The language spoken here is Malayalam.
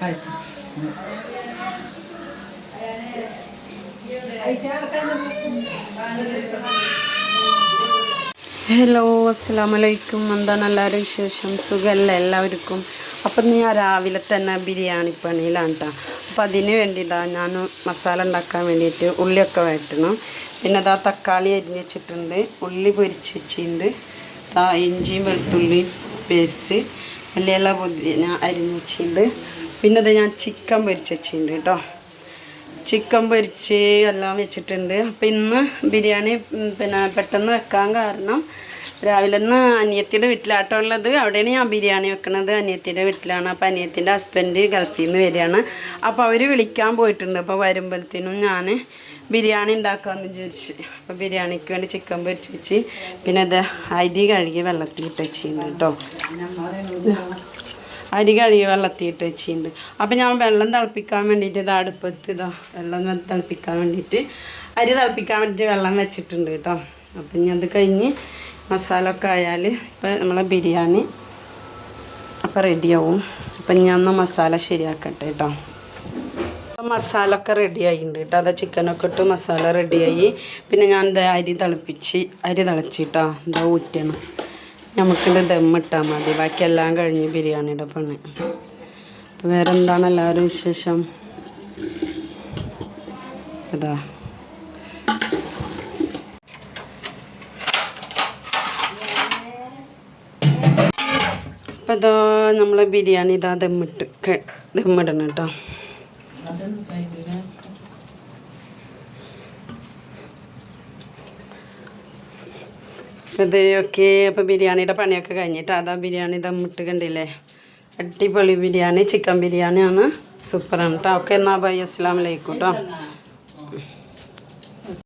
ഹലോ അസ്സാം വലൈക്കും എന്താണ് എല്ലാവരും വിശേഷം? സുഖമല്ല എല്ലാവർക്കും? അപ്പം ഞാൻ രാവിലെ തന്നെ ബിരിയാണി പണിയിലാണ് കേട്ടോ അപ്പം അതിന് വേണ്ടിയിട്ടാണ് ഞാൻ മസാല ഉണ്ടാക്കാൻ വേണ്ടിയിട്ട് ഉള്ളിയൊക്കെ വഴറ്റണം. പിന്നെ അതാ തക്കാളി അരിഞ്ഞ് വെച്ചിട്ടുണ്ട്. ഉള്ളി പൊരിച്ച് വെച്ചിട്ടുണ്ട്. ഇഞ്ചിയും വെളുത്തുള്ളിയും പേസ്റ്റ് മല്ലിയില പുതിന അരിഞ്ഞ് വെച്ചിട്ടുണ്ട്. പിന്നെ അത് ഞാൻ ചിക്കൻ പൊരിച്ച് വെച്ചിട്ടുണ്ട് കേട്ടോ. ചിക്കൻ പൊരിച്ച് എല്ലാം വെച്ചിട്ടുണ്ട്. അപ്പം ഇന്ന് ബിരിയാണി പിന്നെ പെട്ടെന്ന് വെക്കാൻ കാരണം രാവിലെ നിന്ന് അനിയത്തിയുടെ വീട്ടിലാട്ടോ ഉള്ളത്. അവിടെയാണ് ഞാൻ ബിരിയാണി വെക്കണത്. അനിയത്തിയുടെ വീട്ടിലാണ്. അപ്പം അനിയത്തിന്റെ ഹസ്ബൻഡ് ഗൾഫിൽ നിന്ന് വരികയാണ്. അപ്പോൾ അവർ വിളിക്കാൻ പോയിട്ടുണ്ട്. അപ്പോൾ വരുമ്പോഴത്തേനും ഞാൻ ബിരിയാണി ഉണ്ടാക്കാമെന്ന് വിചാരിച്ച്. അപ്പോൾ ബിരിയാണിക്ക് വേണ്ടി ചിക്കൻ പൊരിച്ച് വെച്ച്. പിന്നെ ഇത് അരി കഴുകി വെള്ളത്തിൽ ഇട്ട് വെച്ചിട്ടുണ്ട് കേട്ടോ. അരി കഴുകി വെള്ളത്തിയിട്ട് വെച്ചിട്ടുണ്ട്. അപ്പം ഞാൻ വെള്ളം തിളപ്പിക്കാൻ വേണ്ടിയിട്ട് ഇത് അടുപ്പത്ത് ഇതാ വെള്ളം തിളപ്പിക്കാൻ വേണ്ടിയിട്ട് അരി തിളപ്പിക്കാൻ വേണ്ടിയിട്ട് വെള്ളം വെച്ചിട്ടുണ്ട് കേട്ടോ. അപ്പം ഇനി അത് കഴിഞ്ഞ് മസാല ഒക്കെ ആയാൽ ഇപ്പം നമ്മളെ ബിരിയാണി അപ്പം റെഡിയാവും അപ്പം ഞാൻ ഒന്ന് മസാല ശരിയാക്കട്ടെ കേട്ടോ. മസാല ഒക്കെ റെഡി ആയിട്ടുണ്ട് കേട്ടോ. അതാ ചിക്കനൊക്കെ ഇട്ട് മസാല റെഡിയായി പിന്നെ ഞാൻ അരി തിളപ്പിച്ച് അരി തിളച്ചിട്ടോ എന്താ ഊറ്റണം. നമുക്കിത് ദമ്മിട്ടാൽ മതി. ബാക്കി എല്ലാം കഴിഞ്ഞ് ബിരിയാണിയുടെ പണി. അപ്പം വേറെ എന്താണ് എല്ലാവരും വിശേഷം? അതാ അപ്പം ഇതാ നമ്മളെ ബിരിയാണി ഇതാ ദമ്മിട്ട്. ദമ്മിടണം കേട്ടോ. അപ്പം ഇത് അപ്പോൾ ബിരിയാണിയുടെ പണിയൊക്കെ കഴിഞ്ഞിട്ട് അതാ ബിരിയാണി ദമ്മിട്ട് കണ്ടില്ലേ? അടിപൊളി ബിരിയാണി ചിക്കൻ ബിരിയാണിയാണ്. സൂപ്പറാണ് കേട്ടോ ഓക്കെ എന്നാൽ ബൈ. അസ്സാം വലൈക്കും കേട്ടോ